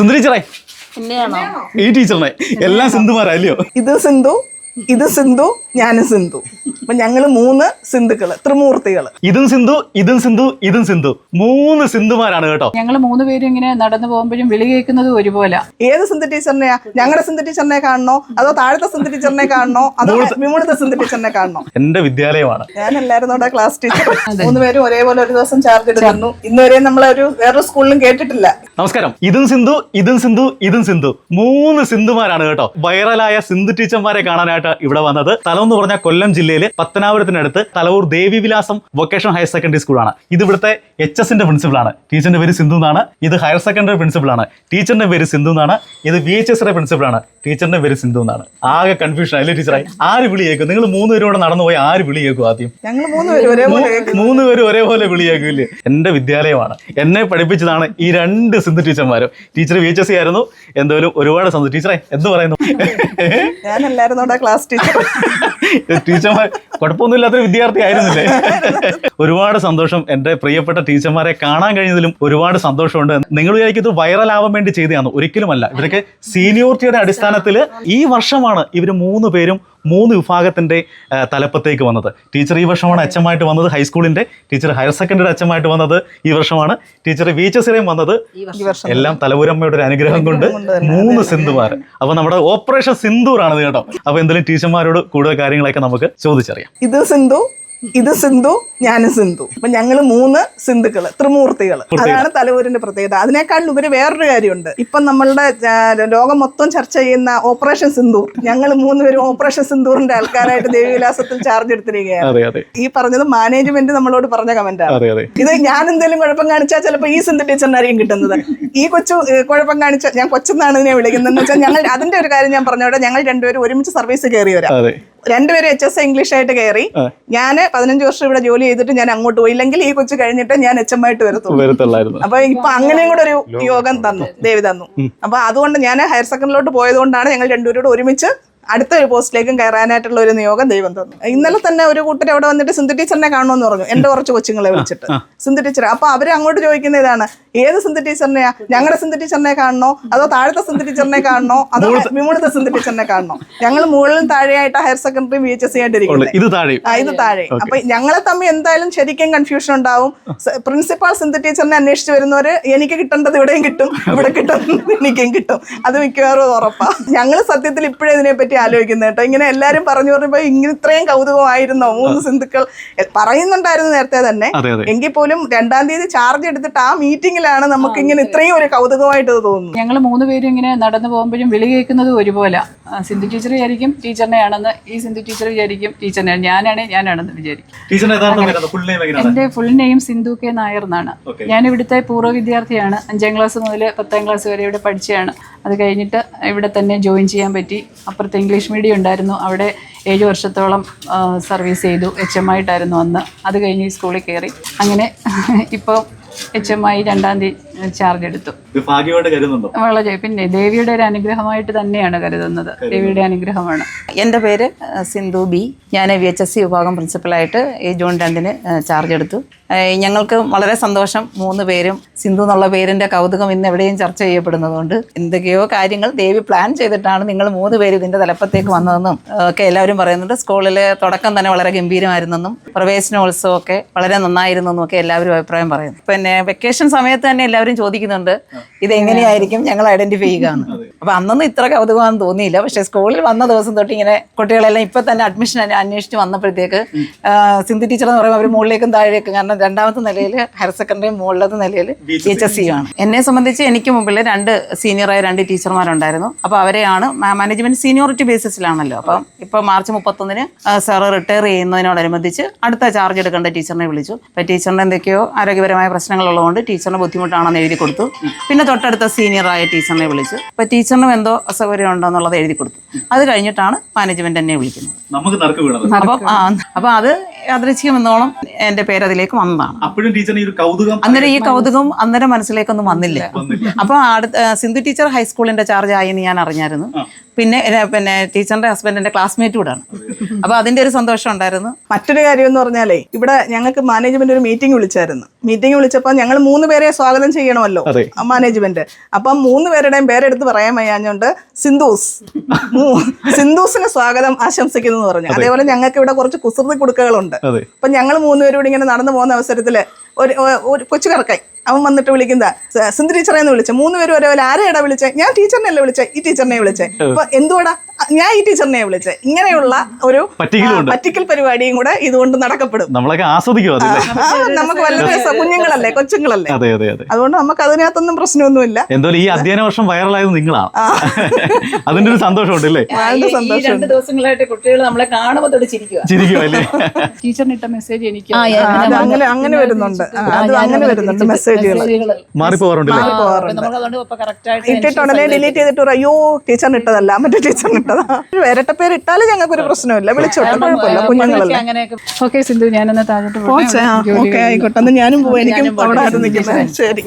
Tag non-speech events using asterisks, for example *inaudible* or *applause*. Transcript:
സിന്ധു ടീച്ചറെ ഈ ടീച്ചറിനെ എല്ലാം സിന്ധുമാരല്ലയോ ഇത് സിന്ധു ഇത് സിന്ധു ഞാനും സിന്ധു. അപ്പൊ ഞങ്ങൾ മൂന്ന് സിന്ധുക്കൾ ത്രിമൂർത്തികൾ. ഇതും സിന്ധു ഇതും സിന്ധു ഇതും സിന്ധു. മൂന്ന് സിന്ധുമാരാണ് കേട്ടോ. ഞങ്ങൾ മൂന്ന് പേരും ഇങ്ങനെ നടന്നു പോകുമ്പോഴും വിളി കേൾക്കുന്നത് ഒരുപോലെ. ഏത് സിന്ധു ടീച്ചറിനെയാ? ഞങ്ങളുടെ സിന്ധു ടീച്ചറിനെ കാണണോ? അതോ താഴത്തെ സിന്ധു ടീച്ചറിനെ കാണണോ? അതോ വിമുളത്തെ സിന്ധു ടീച്ചറിനെ കാണണോ? എന്റെ വിദ്യാലയമാണ്. ഞാനല്ലായിരുന്നു അവിടെ ക്ലാസ് ടീച്ചർ. മൂന്ന് പേരും ഒരേപോലെ ഒരു ദിവസം ചാർജ് എടുക്കുന്നു ഇന്നുവരെ നമ്മളൊരു വേറൊരു സ്കൂളിലും കേട്ടിട്ടില്ല. നമസ്കാരം. ഇതും സിന്ധു ഇതും സിന്ധു ഇതും സിന്ധു. മൂന്ന് സിന്ധുമാരാണ് കേട്ടോ. വൈറലായ സിന്ധു ടീച്ചർമാരെ കാണാനായിട്ട് ഇവിടെ വന്നത്. സ്ഥലം എന്ന് പറഞ്ഞാൽ കൊല്ലം ജില്ലയിലെ പത്തനാപുരത്തിനടുത്ത് Thalavoor Devivilasam vocational higher secondary സ്കൂളാണ്. ഇത് ഇവിടുത്തെ എച്ച് എസിന്റെ പ്രിൻസിപ്പളാണ്. ടീച്ചറിന്റെ പേര് സിന്ധു എന്നാണ്. ഇത് ഹയർ സെക്കൻഡറി പ്രിൻസിപ്പളാണ്. ടീച്ചറിന്റെ പേര് സിന്ധു എന്നാണ്. ഇത് വി എച്ച് എസിന്റെ പ്രിൻസിപ്പളാണ്. ടീച്ചറിന്റെ പേര് സിന്ധു എന്നാണ്. ആകെ കൺഫ്യൂഷൻ അല്ലേ ടീച്ചറായി ആര് വിളി കേൾക്കും? നിങ്ങൾ മൂന്ന് പേരും കൂടെ നടന്നു പോയി ആര് വിളി കേൾക്കും ആദ്യം? ഞങ്ങൾ മൂന്ന് പേരും ഒരേപോലെ വിളി കേൾക്കില്ലേ? എന്റെ വിദ്യാലയമാണ്. എന്നെ പഠിപ്പിച്ചതാണ് ഈ രണ്ട് Sindhu ടീച്ചർമാരും. Teacher V H S C ആയിരുന്നു. എന്തായാലും ഒരുപാട് സന്തോഷം. ടീച്ചറെ എന്ത് പറയുന്നു? ക്ലാസ് ടീച്ചർ *laughs* ടീച്ചർമാർ കുഴപ്പമൊന്നുമില്ലാത്തൊരു വിദ്യാർത്ഥി ആയിരുന്നില്ലേ? *laughs* ഒരുപാട് സന്തോഷം. എന്റെ പ്രിയപ്പെട്ട ടീച്ചർമാരെ കാണാൻ കഴിഞ്ഞതിലും ഒരുപാട് സന്തോഷമുണ്ട്. നിങ്ങൾ വിചാരിക്കുന്നത് വൈറലാവാൻ വേണ്ടി ചെയ്തതാണ് ഒരിക്കലുമല്ല. ഇവരൊക്കെ സീനിയോറിറ്റിയുടെ അടിസ്ഥാനത്തിൽ ഈ വർഷമാണ് ഇവർ മൂന്ന് പേരും മൂന്ന് വിഭാഗത്തിന്റെ തലപ്പത്തേക്ക് വന്നത്. ടീച്ചർ ഈ വർഷമാണ് അച്ഛമായിട്ട് വന്നത് ഹൈസ്കൂളിന്റെ. ടീച്ചർ ഹയർ സെക്കൻഡറി അച്ഛമായിട്ട് വന്നത് ഈ വർഷമാണ്. ടീച്ചർ വി എച്ച് എസിലേയും വന്നത്. എല്ലാം തലവൂരമ്മയുടെ ഒരു അനുഗ്രഹം കൊണ്ട് മൂന്ന് സിന്ധുമാർ അപ്പോൾ നമ്മുടെ ഓപ്പറേഷൻ സിന്ധൂറാണ് ഇത് കേട്ടോ. അപ്പോൾ എന്തെങ്കിലും ടീച്ചർമാരോട് കൂടുതൽ കാര്യങ്ങളൊക്കെ നമുക്ക് ചോദിച്ചറിയാം. ഇത് സിന്ധു ഇത് സിന്ധു ഞാനും സിന്ധു. അപ്പൊ ഞങ്ങൾ മൂന്ന് സിന്ധുക്കൾ ത്രിമൂർത്തികൾ. അതാണ് തലവൂരിന്റെ പ്രത്യേകത. അതിനേക്കാൾ ഉപരി വേറൊരു കാര്യമുണ്ട്. ഇപ്പൊ നമ്മളുടെ ലോകം മൊത്തം ചർച്ച ചെയ്യുന്ന ഓപ്പറേഷൻ സിന്ദൂർ ഞങ്ങൾ മൂന്നുപേരും ഓപ്പറേഷൻ സിന്ദൂറിന്റെ ആൾക്കാരായിട്ട് ദേവിവിലാസത്തിൽ ചാർജ് എടുത്തിരിക്കുകയാണ്. ഈ പറഞ്ഞത് മാനേജ്മെന്റ് നമ്മളോട് പറഞ്ഞ കമന്റാണ് അതെ ഇത് ഞാൻ എന്തെങ്കിലും കുഴപ്പം കാണിച്ചാൽ ചിലപ്പോൾ ഈ സിന്ധു ടീച്ചറിനായിരിക്കും കിട്ടുന്നത്. ഈ കൊച്ചു കുഴപ്പം കാണിച്ച ഞാൻ കൊച്ചെന്നാണ് ഇതിനെ വിളിക്കുന്നത് വെച്ചാൽ ഞങ്ങൾ അതിന്റെ ഒരു കാര്യം ഞാൻ പറഞ്ഞോട്ടെ. ഞങ്ങൾ രണ്ടുപേരും ഒരുമിച്ച് സർവീസ് കയറിയവരാ. രണ്ടുപേരും എച്ച് എസ് ഇംഗ്ലീഷ് ആയിട്ട് കയറി ഞാൻ പതിനഞ്ച് വർഷം ഇവിടെ ജോലി ചെയ്തിട്ട് ഞാൻ അങ്ങോട്ട് പോയില്ലെങ്കിൽ ഈ കൊച്ചു കഴിഞ്ഞിട്ട് ഞാൻ എച്ച് എം ആയിട്ട് വരത്തുള്ളൂ. അപ്പൊ ഇപ്പൊ അങ്ങനെയും കൂടെ ഒരു യോഗം തന്നു. ദേവി തന്നു. അപ്പൊ അതുകൊണ്ട് ഞാൻ ഹയർ സെക്കൻഡറിലോട്ട് പോയതുകൊണ്ടാണ് ഞങ്ങൾ രണ്ടുപേരോട് ഒരുമിച്ച് അടുത്ത ഒരു പോസ്റ്റിലേക്കും കയറാനായിട്ടുള്ള ഒരു നിയോഗം ദൈവം തന്നു. ഇന്നലെ തന്നെ ഒരു കൂട്ടർ അവിടെ വന്നിട്ട് സിന്ധു ടീച്ചറിനെ കാണുമെന്ന് പറഞ്ഞു. എന്റെ കുറച്ച് കൊച്ചുങ്ങളെ വിളിച്ചിട്ട്. സിന്ധു ടീച്ചർ അപ്പൊ അവർ അങ്ങോട്ട് ചോദിക്കുന്ന ഇതാണ്. ഏത് സിന്ധു ടീച്ചറിനെയാ? ഞങ്ങളുടെ സിന്ധു ടീച്ചറിനെ കാണണോ? അതോ താഴത്തെ സിന്ധു ടീച്ചറിനെ കാണണോ? അതോ വിമൂണത്തെ സിന്ധു ടീച്ചറിനെ കാണണോ? ഞങ്ങൾ മുകളിലും താഴെയായിട്ട് higher secondary V H S ആയിട്ടിരിക്കുന്നത് ഇത് താഴെ. ഇത് താഴെ. അപ്പൊ ഞങ്ങളെ തമ്മിൽ എന്തായാലും ശരിക്കും കൺഫ്യൂഷൻ ഉണ്ടാവും. പ്രിൻസിപ്പാൾ സിന്ധു ടീച്ചറിനെ അന്വേഷിച്ച് വരുന്നവര് എനിക്ക് കിട്ടേണ്ടത് ഇവിടെയും കിട്ടും ഇവിടെ കിട്ടുന്നത് എനിക്കും കിട്ടും. അത് മിക്കവാറും ഉറപ്പാ. ഞങ്ങൾ സത്യത്തിൽ ഇപ്പോഴേ ഇതിനെ പറ്റി ആലോചിക്കുന്നത് കേട്ടോ. ഇങ്ങനെ എല്ലാരും പറഞ്ഞു പറഞ്ഞപ്പോ ഇങ്ങനെ ഇത്രയും കൗതുകമായിരുന്നോ? മൂന്ന് സിന്ധുക്കൾ. പറയുന്നുണ്ടായിരുന്നു നേരത്തെ തന്നെ. എങ്കിൽ പോലും രണ്ടാം തീയതി ചാർജ് എടുത്തിട്ട് ആ മീറ്റിംഗിലാണ് നമുക്ക് ഇങ്ങനെ ഇത്രയും ഒരു കൗതുകമായിട്ട് തോന്നുന്നു ഞങ്ങൾ മൂന്ന് പേരും ഇങ്ങനെ നടന്നു പോകുമ്പോഴും വിളി കേൾക്കുന്നത് ഒരുപോലെ. സിന്ധു ടീച്ചർ വിചാരിക്കും ടീച്ചറിനെയാണെന്ന്. ഈ സിന്ധു ടീച്ചർ വിചാരിക്കും ടീച്ചറിനെ. ഞാനാണ് ഞാനാണെന്ന് വിചാരിക്കും. എന്റെ full name Sindhu K Nair എന്നാണ്. ഞാൻ ഇവിടുത്തെ പൂർവ വിദ്യാർത്ഥിയാണ്. അഞ്ചാം ക്ലാസ് മുതൽ പത്താം ക്ലാസ് വരെ ഇവിടെ പഠിച്ചതാണ് അത് കഴിഞ്ഞിട്ട് ഇവിടെ തന്നെ ജോയിൻ ചെയ്യാൻ പറ്റി. അപ്പുറത്ത് ഇംഗ്ലീഷ് മീഡിയം ഉണ്ടായിരുന്നു. അവിടെ ഏഴ് വർഷത്തോളം സർവീസ് ചെയ്തു. എച്ച് എം ആയിട്ടായിരുന്നു അന്ന്. അത് കഴിഞ്ഞ് ഈ സ്കൂളിൽ കയറി. അങ്ങനെ ഇപ്പോൾ എച്ച് എം ആയി രണ്ടാം തീയതി ചാർജ് എടുത്തു. വളരെ പിന്നെ ദേവിയുടെ ഒരു അനുഗ്രഹമായിട്ട് തന്നെയാണ് കരുതുന്നത്. ദേവിയുടെ അനുഗ്രഹമാണ്. എന്റെ പേര് സിന്ധു ബി. ഞാൻ വി എച്ച് എസ് സി വിഭാഗം പ്രിൻസിപ്പലായിട്ട് ഈ ജൂൺ രണ്ടിന് ചാർജ് എടുത്തു. ഞങ്ങൾക്ക് വളരെ സന്തോഷം. മൂന്ന് പേരും സിന്ധു എന്നുള്ള പേരിന്റെ കൗതുകം ഇന്ന് എവിടെയും ചർച്ച ചെയ്യപ്പെടുന്നതുകൊണ്ട് എന്തൊക്കെയോ കാര്യങ്ങൾ ദേവി പ്ലാൻ ചെയ്തിട്ടാണ് നിങ്ങൾ മൂന്ന് പേര് ഇതിന്റെ തലപ്പത്തേക്ക് വന്നതെന്നും ഒക്കെ എല്ലാവരും പറയുന്നുണ്ട്. സ്കൂളിലെ തുടക്കം തന്നെ വളരെ ഗംഭീരമായിരുന്നെന്നും പ്രവേശനോത്സവമൊക്കെ വളരെ നന്നായിരുന്നെന്നും ഒക്കെ എല്ലാവരും അഭിപ്രായം പറയുന്നു. പിന്നെ വെക്കേഷൻ സമയത്ത് തന്നെ എല്ലാവരും ചോദിക്കുന്നുണ്ട് ഇത് എങ്ങനെയായിരിക്കും ഞങ്ങൾ ഐഡന്റിഫൈ ചെയ്യുക എന്ന് അപ്പൊ അന്നൊന്നും ഇത്ര കൗതുകമാണെന്ന് തോന്നിയില്ല. പക്ഷെ സ്കൂളിൽ വന്ന ദിവസം തൊട്ട് ഇങ്ങനെ കുട്ടികളെല്ലാം ഇപ്പൊ തന്നെ അഡ്മിഷൻ അന്വേഷിച്ച് വന്നപ്പോഴത്തേക്ക് സിന്ധു ടീച്ചർ എന്ന് പറയുമ്പോൾ അവർ മുകളിലേക്കും താഴേക്കും. കാരണം രണ്ടാമത്തെ നിലയിൽ ഹയർ സെക്കൻഡറി മുകളിലത്തെ നിലയിൽ എച്ച് എസ് സി ആണ് എന്നെ സംബന്ധിച്ച് എനിക്ക് മുമ്പിൽ രണ്ട് സീനിയറായ രണ്ട് ടീച്ചർമാരുണ്ടായിരുന്നു. അപ്പൊ അവരെയാണ് മാനേജ്മെന്റ് സീനിയോറിറ്റി ബേസിസിലാണല്ലോ അപ്പം ഇപ്പൊ മാർച്ച് മുപ്പത്തൊന്നിന് സാറ് റിട്ടയർ ചെയ്യുന്നതിനോടനുബന്ധിച്ച് അടുത്ത ചാർജ് എടുക്കേണ്ട ടീച്ചറിനെ വിളിച്ചു. അപ്പൊ ടീച്ചറിന് എന്തൊക്കെയോ ആരോഗ്യപരമായ പ്രശ്നങ്ങളുള്ളതുകൊണ്ട് ടീച്ചറിന് ബുദ്ധിമുട്ടാണെന്ന് എഴുതി കൊടുത്തു. പിന്നെ തൊട്ടടുത്ത സീനിയറായ ടീച്ചറിനെ വിളിച്ചു. അപ്പോൾ ടീച്ചറിനും എന്തോ അസൗകര്യം ഉണ്ടോ എന്നുള്ളത് എഴുതി കൊടുത്തു. അത് കഴിഞ്ഞിട്ടാണ് മാനേജ്മെന്റ് എന്നെ വിളിക്കുന്നത്. നമുക്ക് നറുക്ക് വീണത്. അപ്പം ആ അപ്പം അത് യാദൃച്ഛികം എന്നോളം എന്റെ പേര് അതിലേക്ക് വന്നതാണ്. അപ്പോഴും ടീച്ചറിന് ഈ ഒരു കൗതുകം അന്നേരം ഈ കൗതുകം അന്നേരം മനസ്സിലേക്കൊന്നും വന്നില്ല. അപ്പൊ അടുത്ത ആ, സിന്ധു ടീച്ചർ ഹൈസ്കൂളിന്റെ ചാർജ് ആയെന്ന് എന്ന് ഞാൻ അറിഞ്ഞായിരുന്നു. പിന്നെ പിന്നെ ടീച്ചറിന്റെ ഹസ്ബൻഡിന്റെ ക്ലാസ്മേറ്റ് കൂടാണ് അപ്പൊ അതിന്റെ ഒരു സന്തോഷം ഉണ്ടായിരുന്നു. മറ്റൊരു കാര്യം എന്ന് പറഞ്ഞാലേ ഇവിടെ ഞങ്ങൾക്ക് മാനേജ്മെന്റ് ഒരു മീറ്റിംഗ് വിളിച്ചായിരുന്നു. മീറ്റിംഗ് വിളിച്ചപ്പോൾ ഞങ്ങൾ മൂന്ന് പേരെ സ്വാഗതം ചെയ്യണമല്ലോ അതെ. ആ മാനേജ്മെന്റ് അപ്പം മൂന്ന് പേരുടെയും പേരെടുത്ത് പറയാൻ വയ്യാഞ്ഞോണ്ട് സിന്ധൂസ് മൂ- സിന്ധൂസിന് സ്വാഗതം ആശംസിക്കുന്നു എന്ന് പറഞ്ഞു. അതേപോലെ ഞങ്ങൾക്ക് ഇവിടെ കുറച്ച് കുസൃതി കുടുക്കകളുണ്ട്. അപ്പൊ ഞങ്ങൾ മൂന്നുപേരും കൂടി ഇങ്ങനെ നടന്നു പോകുന്ന അവസരത്തിൽ ഒരു ഒരു കൊച്ചു കറക്കായി. അവൻ വന്നിട്ട് വിളിക്കുന്ന സിന്ധു ടീച്ചറെ എന്ന് വിളിച്ച. മൂന്ന് പേരും ഒരേപോലെ ആരെയാടാ വിളിച്ചേ? ഞാൻ ടീച്ചറിനെയല്ലേ വിളിച്ചേ? ഈ ടീച്ചറിനെ വിളിച്ചേ. അപ്പൊ എന്തുവാടാ? "ആ, ഞാൻ ഈ ടീച്ചറിനെ വിളിച്ചത് ഇങ്ങനെയുള്ള ഒരു പറ്റിക്കൽ പരിപാടിയും കൂടെ ഇതുകൊണ്ട് നടക്കപ്പെടും. നമ്മളൊക്കെ ആസ്വദിക്കും അതില്ലേ നമുക്ക് വല്ല രസം കുഞ്ഞുങ്ങളല്ലേ കൊച്ചുങ്ങളല്ലേ? അതെ അതെ അതെ. അതുകൊണ്ട് നമുക്ക് അതിനകത്തൊന്നും പ്രശ്നമൊന്നുമില്ല. എന്തായാലും ഈ അധ്യയന വർഷം വൈറലായത് നിങ്ങളാണ് അതിന്റെ ഒരു സന്തോഷമുണ്ട് അല്ലേ രണ്ട് ദിവസങ്ങളായിട്ട് കുട്ടികൾ നമ്മളെ കാണുമ്പോൾ മെസ്സേജ് എനിക്ക് അങ്ങനെ അങ്ങനെ വരുന്നുണ്ട്. അത് അങ്ങനെ വരുന്നുണ്ട് മെസ്സേജുകൾ ഡിലീറ്റ് ചെയ്തിട്ട് അയ്യോ ടീച്ചറിനിട്ടതല്ല മറ്റേ ടീച്ചറിന് ഇട്ടതാ പേര് ഇട്ടാലും ഞങ്ങൾക്ക് ഒരു പ്രശ്നമില്ല. വിളിച്ചോട്ടെ കുഴപ്പമില്ല. കുഞ്ഞുങ്ങളല്ലേ. ഓക്കെ സിന്ധു ഞാനൊന്ന് താഴോട്ട് പോട്ടെ. ഓക്കെ ആയിക്കോട്ടെ. ഞാനും പോവാം എനിക്കും അവിടെ നിൽക്കുന്നത് ശരി.